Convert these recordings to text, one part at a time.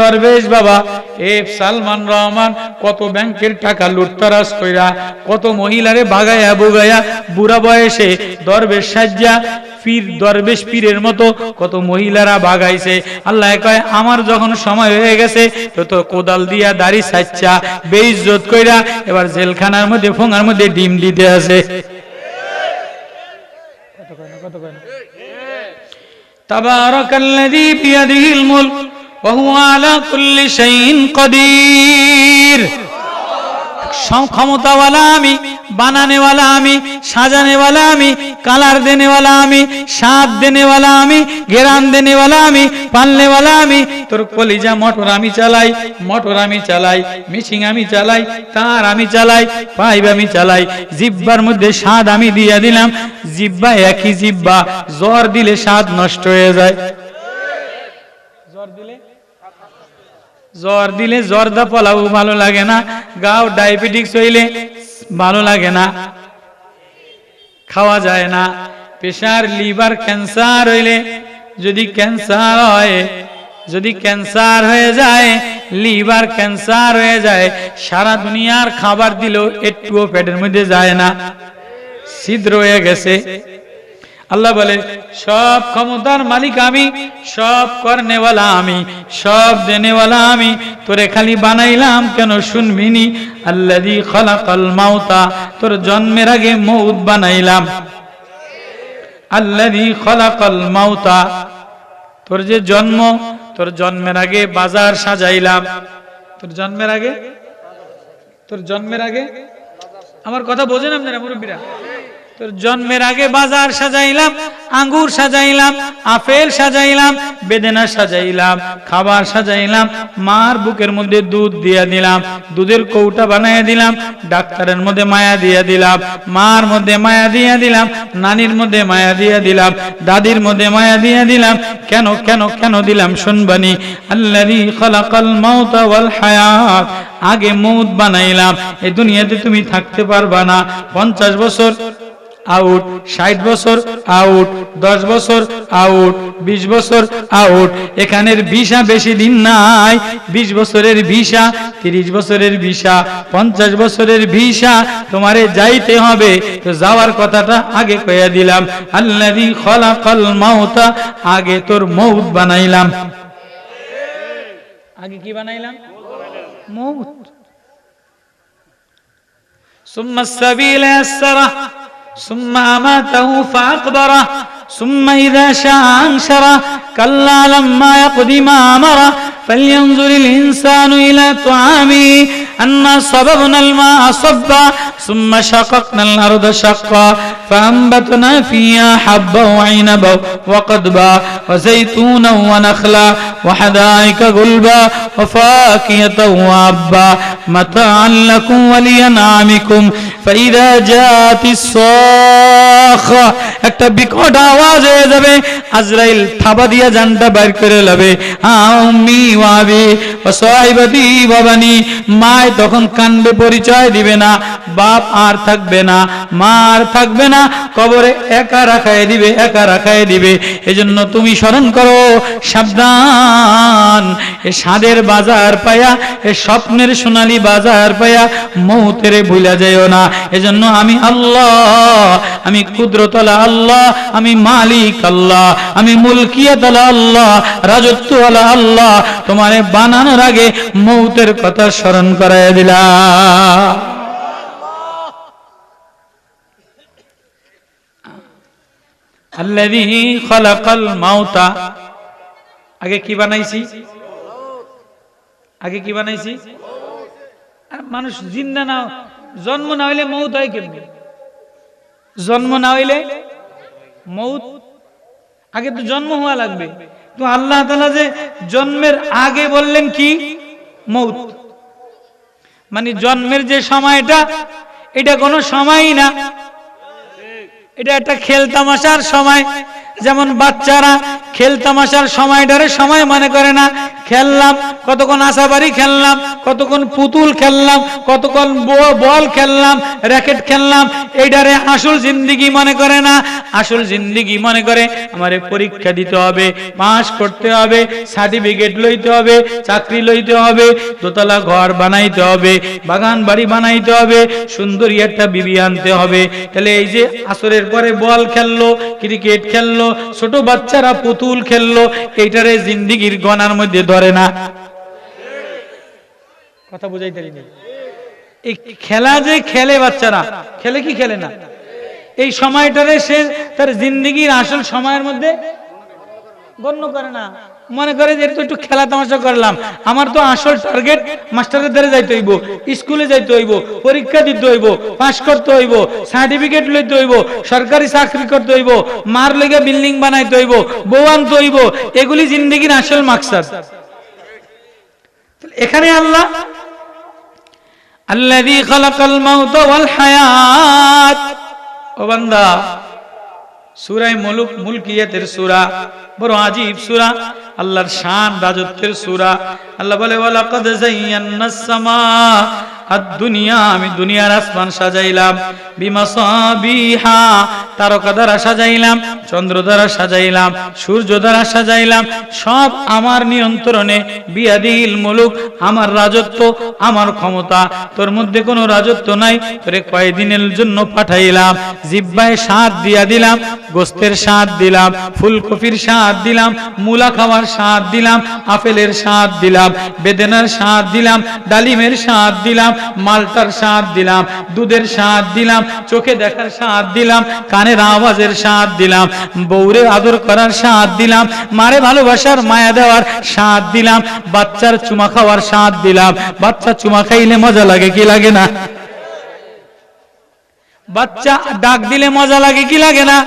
দরবেশ বাবা সালমান রহমান, কত ব্যাংকের টাকা কইরা, কত মহিলারে বাগায়া বুগায়া দরবেশ পীর দরবেশ পীরের মতো কত মহিলারা বাগাইছে। আল্লাহ কয়, আমার যখন সময় হয়ে গেছে তো তো কোদাল দিয়া দাড়ি সাচ্চা বেইজত কইরা এবার জেলখানার মধ্যে, ফোঙার মধ্যে ডিম দিতে আছে। কত কয় না, কত বিয়াদিহিল মুলক। ক্ষমতাওয়ালা আমি, বানানেওয়ালা আমি, সাজানেওয়ালা আমি, কালার দেনেওয়ালা আমি, স্বাদ দেনেওয়ালা আমি গেরান দেনেওয়ালা আমি, পালনেওয়ালা আমি। তোর কলিজা মোটর আমি চালাই, মোটর আমি চালাই, মিশিং আমি চালাই, তার আমি চালাই পাইপ আমি চালাই। জিব্বার মধ্যে স্বাদ আমি দিয়া দিলাম, জিব্বা একই জিব্বা, জ্বর দিলে স্বাদ নষ্ট হয়ে যায় জ্বর দিলে জ্বর দিলে জ্বরদা পোলাও ভালো লাগে না। গাও ডায়াবেটিক্স হইলে ভালো লাগে না। খাওয়া যায় না। প্রেশার লিভার ক্যান্সার হইলে যদি ক্যান্সার হয়, যদি ক্যান্সার হয়ে যায়, লিভার ক্যান্সার হয়ে যায়, সারা দুনিয়ার খাবার দিলেও একটুও পেটের মধ্যে যায় না। ছিদ্র হয়ে গেছে। আল্লাহ বলে, সব ক্ষমতার মালিক আমি, সব করনেওয়ালা আমি, সব দেনেওয়ালা আমি, তোরে খালি বানাইলাম কেন শুনবিনি আল্লাদি খলাকাল মাউতা, তোর জন্মের আগে মৌত বানাইলাম। আল্লাদি খলাকাল মাউতা, তোর যে জন্ম, তোর জন্মের আগে বাজার সাজাইলাম। তোর জন্মের আগে? তোর জন্মের আগে? আমার কথা বোঝেন আপনারা মুরব্বীরা? তোর জন্মের আগে বাজার সাজাইলাম, আঙ্গুর সাজাইলাম, আপেল সাজাইলাম, বেদেনা সাজাইলাম, খাবার সাজাইলাম, মার বুকের মধ্যে দুধ দিয়া দিলাম, দুধের কৌটা বানাইয়া দিলাম, ডাক্তারের মধ্যে মায়া দিয়া দিলাম, মার মধ্যে মায়া দিয়া দিলাম, নানির মধ্যে মায়া দিয়া দিলাম, দাদির মধ্যে মায়া দিয়া দিলাম, কেন কেন কেন দিলাম শুনবানি? আল্লাহি খলাকাল মাউতা হায়াত। আগে মৌত বানাইলাম এই দুনিয়াতে তুমি থাকতে পারবা না। পঞ্চাশ বছর আউট, ষাট বছর আউট, দশ বছর আউট, বিশ বছর আউট। এখানের ভিসা বেশি দিন নাই, বিশ বছরের ভিসা, তিরিশ বছরের ভিসা, পঞ্চাশ বছরের ভিসা, তোমারে যাইতে হবে। তো যাওয়ার কথাটা আগে কইয়া দিলাম। আল্লাহ খলাকল মাউতা, আগে তোর মৌত বানাইলাম। আগে কি বানাইলাম? মৌত সুম্মা সাবিলা ثم أماته فأقبره ثم إذا شاء أنشره. كلا لما يقض ما أمره فلينظر الإنسان إلى طعامه. أنا صببنا الماء صبا ثم شققنا الأرض شقا. فأنبتنا فيها حبا وعنبا وقضبا وزيتونا ونخلا وحدائق غلبا وفاكهة وأبا متاعا لكم ولأنعامكم فإذا جاءت الصاخة একটা বিকট আওয়াজ হয়ে যাবে। আজরাইল থাবা দিয়া জানটা বাইর করে লবে। আমি ওয়াবি, ও সাহিবাতি বাবানি, মায় তখন কান্দে পরিচয় দিবে না। বাপ আর থাকবে না, মা আর থাকবে না, কবরে একা রাখায় দিবে, একা রাখায় দিবে। এজন্য তুমি স্মরণ করো, সাবধান। এ সাদের বাজার পায়া, এ স্বপ্নের সোনালী বাজার পায়া, মৌতেরে ভুলা যাইও না। এজন্য আমি আল্লাহ, আমি কুদরতলা আল্লাহ আমি মালিক আল্লাহ, আমি মুলকিয়াতলা আল্লাহ রাজত্বওয়ালা আল্লাহ, তোমারে বানানোর আগে মৌতের কথা স্মরণ করায় দিলা জন্ম না হইলে মৌত, আগে তো জন্ম হওয়া লাগবে। তো আল্লাহ তালা যে জন্মের আগে বললেন কি? মৌত। মানে জন্মের যে সময়টা, এটা কোনো সময়ই না। এটা একটা খেলতামাশার সময়। যেমন বাচ্চারা খেলতামাশার সময়টারে সময় মনে করে না। খেললাম, কতক্ষণ আশাবাড়ি খেললাম, কতক্ষণ পুতুল খেললাম, কতক্ষণ বল খেললাম, র্যাকেট খেললাম এইটারে আসল জিন্দিগি মনে করে না। আসল জিন্দিগি মনে করে আমারে পরীক্ষা দিতে হবে পাস করতে হবে, সার্টিফিকেট লইতে হবে, চাকরি লইতে হবে, দোতলা ঘর বানাইতে হবে, বাগান বাড়ি বানাইতে হবে, সুন্দরী একটা বিবি আনতে হবে। তাহলে এই যে আসরের পরে বল খেললো, ক্রিকেট খেললো, ছোট বাচ্চারা পুতুল খেললো, এইটারে জিন্দিগির গনার মধ্যে ধরে না। কথা বুঝাইতে পারিনি। এই খেলা যে খেলে বাচ্চারা, খেলে কি খেলে না? এই সময়টারে সে তার জিন্দিগির আসল সময়ের মধ্যে গণ্য করে না। মনে করে যে তো একটু খেলা তামাশা করলাম। আমার তো আসল টার্গেট মাস্টারের দ্বারা যাইতে হইব স্কুলে যাইতে হইব, পরীক্ষা দিতে হইব পাস করতে হইব সার্টিফিকেট লইতে হইব, সরকারি চাকরি করতে হইব, মার লেগে বিল্ডিং বানাইতে হইব, বউ আনতে হইব, এগুলি জিন্দিগির আসল মাকসাদ। এখানে আল্লাহ আল্লাযী খালাকাল মাউত ওয়াল হায়াত। ও বান্দা সূরা মুলুক মুলকিয়াতের সুরা। বড় আজীব সুরা। আল্লাহর শান, রাজত্বের সুরা। আল্লাহ বলে, ওয়ালাকাদ জাইয়ান্নাস সামা দুনিয়া, আমি দুনিয়ার আসমান সাজাইলাম। বিমাসাবিহা, তারকা দ্বারা সাজাইলাম, চন্দ্র দ্বারা সাজাইলাম, সূর্য দ্বারা সাজাইলাম। সব আমার নিয়ন্ত্রণে, বিয়াদিল মুলুক, আমার রাজত্ব, আমার ক্ষমতা। তোর মধ্যে কোনো রাজত্ব নাই, তোরে কয়দিনের জন্য পাঠাইলাম। জিব্বায় স্বাদ দিয়া দিলাম, গোস্তের স্বাদ দিলাম, ফুলকপির স্বাদ দিলাম, মূলা খাওয়ার স্বাদ দিলাম, আপেলের স্বাদ দিলাম, বেদেনার স্বাদ দিলাম, ডালিমের স্বাদ দিলাম মালটার স্বাদ দিলাম, দুধের স্বাদ দিলাম, চোখে দেখার স্বাদ দিলাম, কানের আওয়াজের স্বাদ দিলাম, বউরে আদর করার স্বাদ দিলাম, মারে ভালোবাসার মায়া দেওয়ার স্বাদ দিলাম, বাচ্চার চুমা খাওয়ার স্বাদ দিলাম, বাচ্চা চুমা খাইলে মজা লাগে কি লাগে না? বাচ্চা ডাক দিলে মজা লাগে কি লাগে না?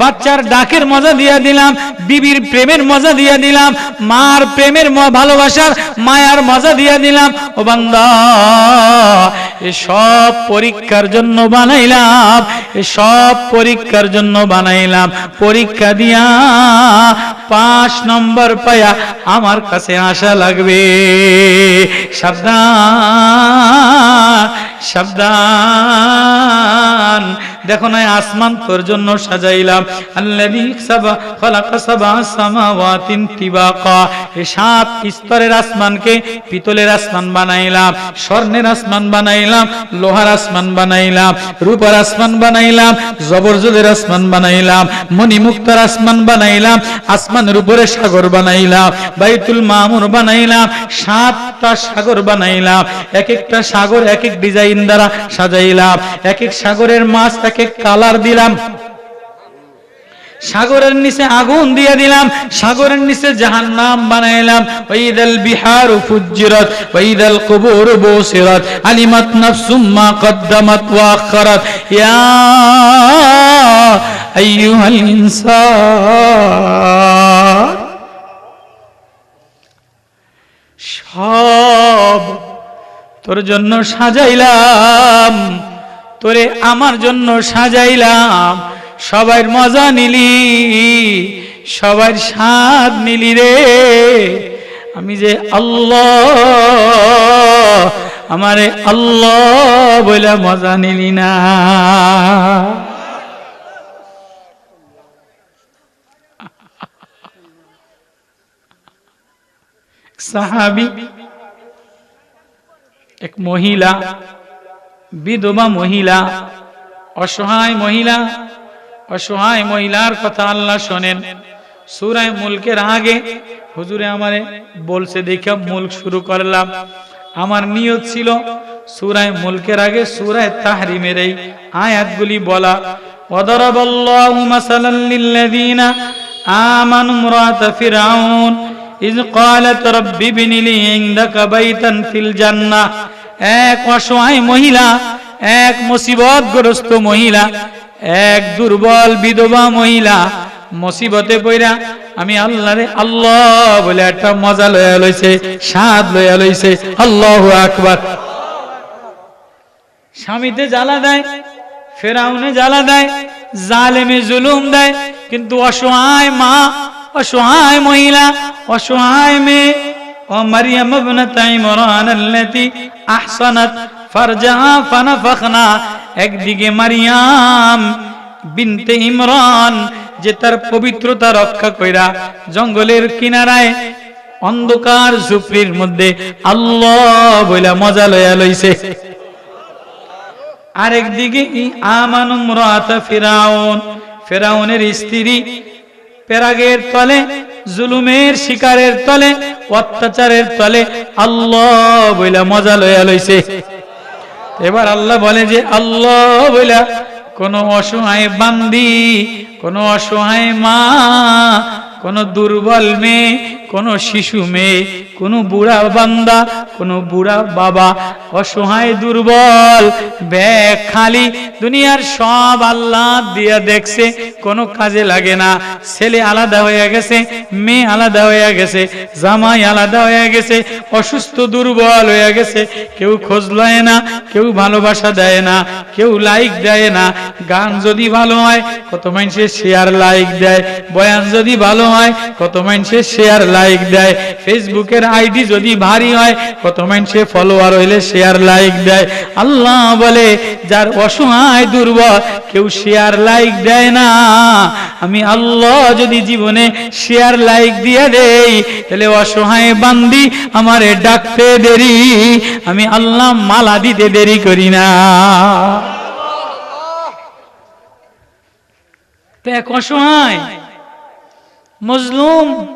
বাচ্চার ডাকের মজা দিয়া দিলাম, বিবির প্রেমের মজা দিয়া দিলাম, মার প্রেমের ভালোবাসার মায়ার মজা দিয়া দিলাম। ও বান্দা সব পরীক্ষার জন্য বানাইলাম সব পরীক্ষার জন্য বানাইলাম। পরীক্ষা দিয়া পাঁচ নম্বর পায়া আমার কাছে আসা লাগবে। সাবধান সাবধান। দেখো না, আসমান তোর জন্য সাজাইলাম। সাত স্তরের আসমানকে পিতলের আসমান বানাইলাম, স্বর্ণের আসমান বানাইলাম, লোহার আসমান বানাইলাম, রূপার আসমান বানাইলাম, জবরজদের আসমান বানাইলাম, মণিমুক্তার আসমান বানাইলাম, আসমানের উপরে সাগর বানাইলাম, বাইতুল মামুর বানাইলাম, সাতটা সাগর বানাইলাম এক একটা সাগর এক এক ডিজাইন দ্বারা সাজাইলাম এক এক সাগরের মাছ এক এক কালার দিলাম। সাগরের নিচে আগুন দিয়ে দিলাম। সাগরের নিচে জাহান্নাম বানাইলাম। ওয়াইদাল বিহার ফুজ্জিরাত, ওয়াইদাল কুবুর বুসিরাত। আলিমাত নাফসুম মা কদ্দামাত ওয়া ইয়া আইয়ুহাল ইনসান। সব তোর জন্য সাজাইলাম। তোরে আমার জন্য সাজাইলাম। সবার মজা নিলি সবার স্বাদ নিলি রে। আমি যে আল্লাহ, আমারে আল্লাহ বলে মজা নিলি না। সাহাবি, এক মহিলা বিধবা মহিলা অসহায় মহিলা অসহায় মহিলার কথা আল্লাহ শোনেন সুরায় মুলকের আগে হুজুরে আমারে বলছে দেখে মুলক শুরু করলাম আমার নিয়ত ছিল সুরায় মুলকের আগে সুরায় তাহরিমের এই আয়াতগুলি বলা وضرب الله مثلا للذين آمنوا امرأة فرعون إذ قالت رب ابن لي عندك بيتا في الجنة এক অসহায় মহিলা, এক মুসিবতগ্রস্ত মহিলা, এক দুর্বল বিধবা মহিলা। মুসিবতে পইরা আমি আল্লাহরে আল্লাহ বলে একটা মজা লয়া লইছে, স্বাদ লয়া লইছে। আল্লাহু আকবার। স্বামীতে জ্বালা দেয়, ফেরাউনে জ্বালা দেয়, জালেমে জুলুম দেয়। কিন্তু অসহায় মা, অসহায় মহিলা, অসহায় মেয়ে মারিয়াম ইবনাত ইমরান আল্লাতী আহসানাত ফারজাহা ফানাফাখনা। একদিকে মারিয়াম বিনতে ইমরান, যে তার পবিত্রতা রক্ষা কইরা জঙ্গলের কিনারায় অন্ধকার ঝুপড়ির মধ্যে আল্লাহ বইলা মজা লইয়া লইছে। আরেকদিকে আমানুম রাতা ফিরাউন, ফেরাউনের স্ত্রী পেরাগের তলে, জুলুমের শিকারের তলে অত্যাচারের তলে আল্লাহ বইলা মজা লয়া লইছে। এবার আল্লাহ বলে যে, আল্লাহ বইলা, কোন অসহায় বান্দি, কোন অসহায় মা, কোন দুর্বল মেয়ে কোন শিশু মেয়ে, কোনো বুড়া বান্দা, কোনো বুড়া বাবা অসহায় দুর্বল, ব্যাগ খালি, দুনিয়ার সব আল্লাহ দিয়া দেখছে, কোনো কাজে লাগে না, ছেলে আলাদা হয়ে গেছে, মেয়ে আলাদা হয়ে গেছে, জামাই আলাদা হয়ে গেছে, অসুস্থ দুর্বল হয়ে গেছে, কেউ খোঁজ লয় না, কেউ ভালোবাসা দেয় না, কেউ লাইক দেয় না, গান যদি ভালো হয়, কত মানুষের শেয়ার লাইক দেয়, বয়ান যদি ভালো হয়, কত মানুষের শেয়ার লাইক দেয়। ফেসবুকের আইডি যদি ভারী হয় কত মানুষের ফলোয়ার হইলে শেয়ার লাইক দেয়। আল্লাহ বলে, যার অসহায় দুর্বল, কেউ শেয়ার লাইক দেয় না। আমি আল্লাহ যদি জীবনে শেয়ার লাইক দিয়ে দেই, তাহলে অসহায় বান্দি আমারে ডাকতে দেরি। আমি আল্লাহ মালা দিতে দেরি করি না। এক অসহায়, মজলুম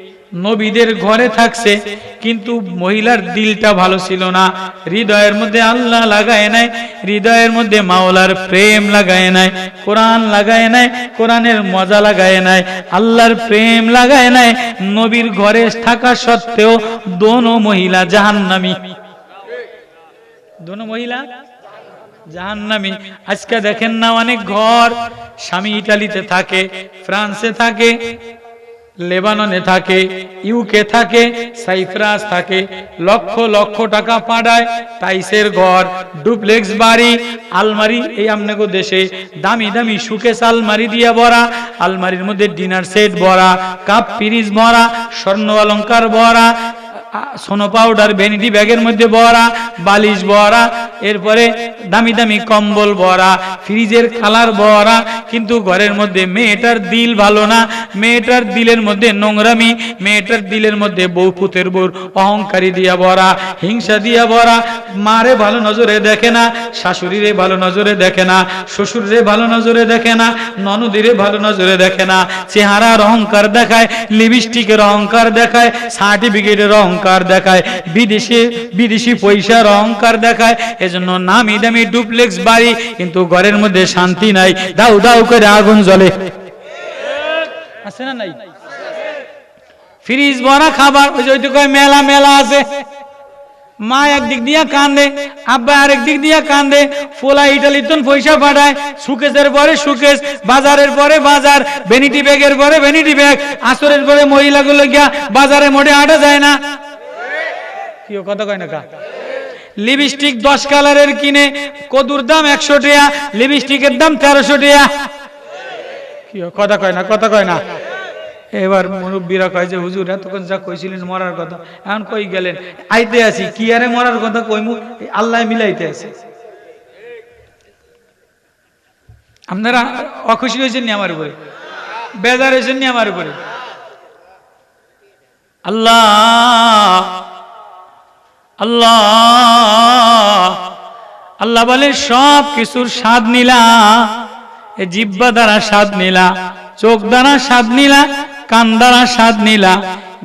নবীদের ঘরে থাকছে, কিন্তু মহিলার দিলটা ভালো ছিল না। হৃদয়ের মধ্যে আল্লাহ লাগায় নাই, হৃদয়ের মধ্যে মাওলার প্রেম লাগায় নাই, কোরআন লাগায় নাই, কোরআনের মজা লাগায় নাই, আল্লাহর প্রেম লাগায় নাই, নবীর ঘরে থাকা সত্ত্বেও দোনো মহিলা জাহান্নামী। দোনো মহিলা জাহান্নামি। আজকে দেখেন না অনেক ঘর, স্বামী ইটালিতে থাকে, ফ্রান্সে থাকে লেবাননে থাকে ইউকে থাকে সাইফ্রাস থাকে, লক্ষ লক্ষ টাকা পাঠায়, টাইসের ঘর, ডুপ্লেক্স বাড়ি, আলমারি, এই আপনাকে দেশে দামি দামি সুকেশ আলমারি দিয়া ভরা, আলমারির মধ্যে ডিনার সেট ভরা, কাপ পিরিজ ভরা, স্বর্ণ অলঙ্কার ভরা সোনো পাউডার ভ্যানিটি ব্যাগের মধ্যে ভরা, বালিশ ভরা, এরপরে দামি দামি কম্বল ভরা, ফ্রিজের কালার ভরা, কিন্তু ঘরের মধ্যে মেয়েটার দিল ভালো না। মেয়েটার দিলের মধ্যে নোংরামি, মেয়েটার দিলের মধ্যে বউ পুতের বউর অহংকারী দিয়া ভরা, হিংসা দিয়া ভরা। মারে ভালো নজরে দেখে না, শাশুড়িরে ভালো নজরে দেখে না শ্বশুরে ভালো নজরে দেখে না, ননদিরে ভালো নজরে দেখে না। চেহারার অহংকার দেখায়, লিপস্টিকের অহংকার দেখায় সার্টিফিকেটের অহংকার দেখায়, বিদেশি বিদেশি পয়সার অহংকার দেখায়। এজন্য নামি দামি ডুপ্লেক্স বাড়ি, কিন্তু ঘরের মধ্যে শান্তি নাই। দাউ দাউ করে আগুন জ্বলে। আছে না নাই? ফ্রিজ ভরা খাবার মেলা মেলা আছে। মা একদিক দিয়া কান্দে, আব্বা দিয়া কান্দে। ফোলা পয়সা পাঠায় সুকেশের পরে সুকেশ বাজারের পরে বাজার ভ্যানিটি ব্যাগের পরে ভ্যানিটি ব্যাগ আসরের পরে মহিলাগুলো গিয়া বাজারে মোটে আটা যায় না। কি ও কথা কয় না লিপস্টিক দশ কালারের কিনে, কদুর দাম একশো টাকা, লিপস্টিকের দাম তেরোশো টাকা। কি কথা কয় না, কথা কয় না। এবার মুরব্বীরা কয় যে, হুজুর, এতক্ষণ যা কইছিলেন মরার কথা, এখন কই গেলেন? আইতে আছি কি আরে মরার কথা কইমু? আল্লাহ মিলাইতে আছে আপনারা অখুশি হয়েছেন নি আমার উপরে? বেজার হয়েছেন নি আমার উপরে? আল্লাহ আল্লাহ। আল্লাহ বলে, সব কিছুর স্বাদ নিলা জিব্বা দ্বারা স্বাদ নিলা, চোখ দ্বারা স্বাদ নিলা, কান দ্বারা স্বাদ নিলা,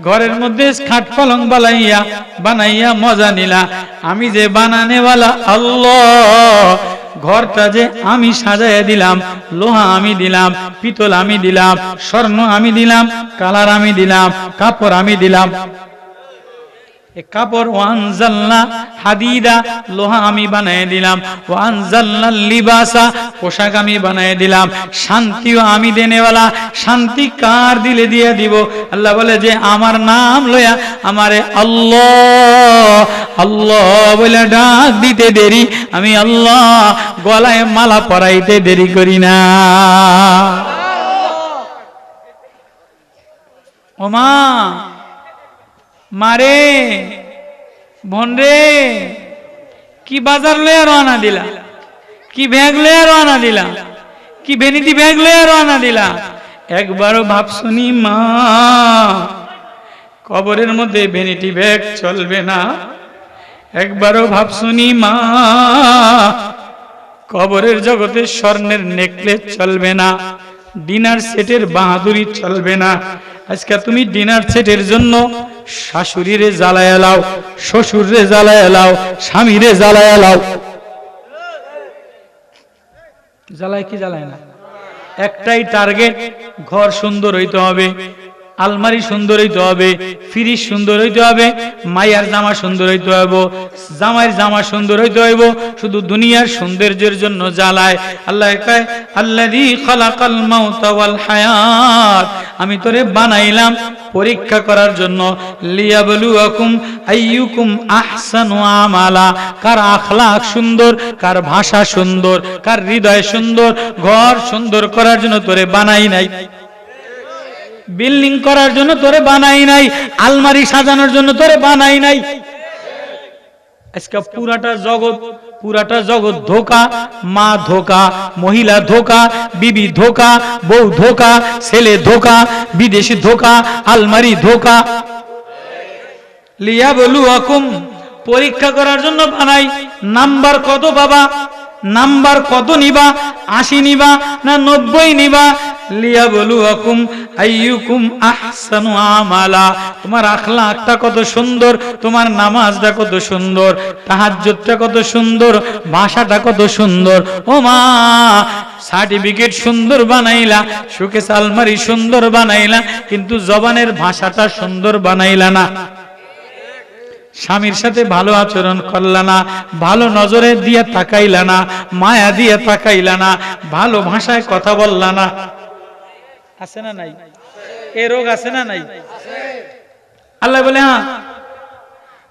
ঘরের মধ্যে খাট পালং বালাইয়া, বানাইয়া মজা নিলা। আমি যে বানানেওয়ালা আল্লাহ, ঘরটা যে আমি সাজাইয়া দিলাম, লোহা আমি দিলাম, পিতল আমি দিলাম, স্বর্ণ আমি দিলাম, কালার আমি দিলাম, কাপড় আমি দিলাম কাপড় ওয়ানজাল্লা হাদিদা লোহা আমি বানায় দিলাম ওয়ানজাল্লা লিবাসা পোশাক আমি বানায় দিলাম। শান্তিও আমি দেনেওয়ালা শান্তি কার দিলে দিয়ে দিব? আল্লাহ বলে যে আমার নাম লয়া আমারে আল্লাহ আল্লাহ বলে ডাক দিতে দেরি আমি আল্লাহ গলায় মালা পরাইতে দেরি করি না। ওমা মারে, বোন রে, কি বাজার লয়ে রওনা দিলা? কি ব্যাগ লয়ে রওনা দিলা? কি ভেনিটি ব্যাগ লয়ে রওনা দিলা? একবারও ভাব শুনি মা, কবরের মধ্যে ভেনিটি ব্যাগ চলবে না। একবারও ভাব শুনি মা, কবরের জগতে স্বর্ণের নেকলেস চলবে না, ডিনার সেটের বাহাদুরি চলবে না। আজকে তুমি ডিনার সেটের জন্য শাশুড়িরে জ্বালায় এলাও শ্বশুরে জ্বালায় এলাও, স্বামীরে জ্বালায় এলাও। জ্বালায় কি জ্বালায় না? একটাই টার্গেট ঘর সুন্দর হইতে হবে। আলমারি সুন্দর হইতে হবে, ফ্রিজ সুন্দর হইতে হবে, মায়ার জামা সুন্দর হইতে হইব, জামাইয়ের জামা সুন্দর হইতে হইব, শুধু দুনিয়ার সৌন্দর্যের জন্য জ্বালায়। আল্লাহ কয়, আল্লাযী খালাকাল মাউতা হায়াত। আমি তোরে বানাইলাম পরীক্ষা করার জন্য। লিয়াবলুয়াকুম আইয়ুকুম আহসানু আমালা। কার আখলাক সুন্দর, কার ভাষা সুন্দর, কার হৃদয় সুন্দর, ঘর সুন্দর করার জন্য তোরে বানাই নাই। বিল্ডিং করার জন্য তোরে বানাই নাই, আলমারি সাজানোর জন্য তোরে বানাই নাই। আজকে পুরাটা জগৎ পুরাটা জগৎ ধোকা, মা ধোকা, মহিলা ধোকা, বিবি ধোকা, বউ ধোকা, ছেলে ধোকা, বিদেশি ধোকা, আলমারি ধোকা। লিয়া বলু পরীক্ষা করার জন্য বানাই। নাম্বার কত বাবা? নাম্বার কত নিবা? আশি নিবা না নব্বই নিবা? লিয়া বলু হকুম আইয়ুকুম আহসানু আমালা। তোমার আখলাকটা কত সুন্দর, তোমার নামাজটা কত সুন্দর, তাহাজ্জুদটা কত সুন্দর, ভাষাটা কত সুন্দর। ও মা, সার্টিফিকেট সুন্দর বানাইলা সুখে সালমারি সুন্দর বানাইলা, কিন্তু জবানের ভাষাটা সুন্দর বানাইলা না। স্বামীর সাথে ভালো আচরণ করলা না ভালো নজরে দিয়ে তাকাইলা না মায়া দিয়ে তাকাইলা না ভালো ভাষায় কথা বললা না আছে না নাই এ রোগ আছে না নাই আল্লাহ বলে হ্যাঁ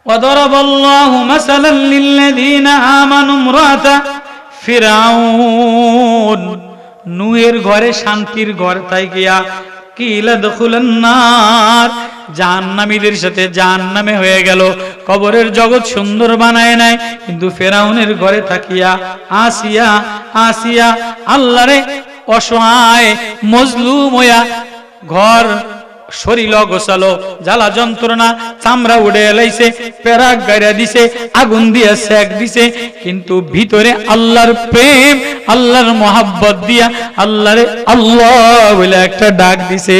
وضرب الله مثلا للذين آمنوا امرأة ফিরাউন নুহের ঘরে শান্তির ঘর তাই গিয়া কিলা দখুলান নার জাহান্নামীদের সাথে জাহান্নামে হয়ে গেল। কবরের জগৎ সুন্দর বানায় নাই কিন্তু ফেরাউনের ঘরে থাকিয়া, আসিয়া আসিয়া, আল্লাহরে অসহায়, মজলুম হইয়া ঘর শরীর গোসালো জ্বালা যন্ত্রণা, চামড়া উড়ে এলাইছে পেরাক গাইরা দিছে, আগুন দিয়ে সেক দিছে, কিন্তু ভিতরে আল্লাহর প্রেম, আল্লাহর মোহাব্বত দিয়া আল্লাহরে আল্লাহ বলে একটা ডাক দিছে।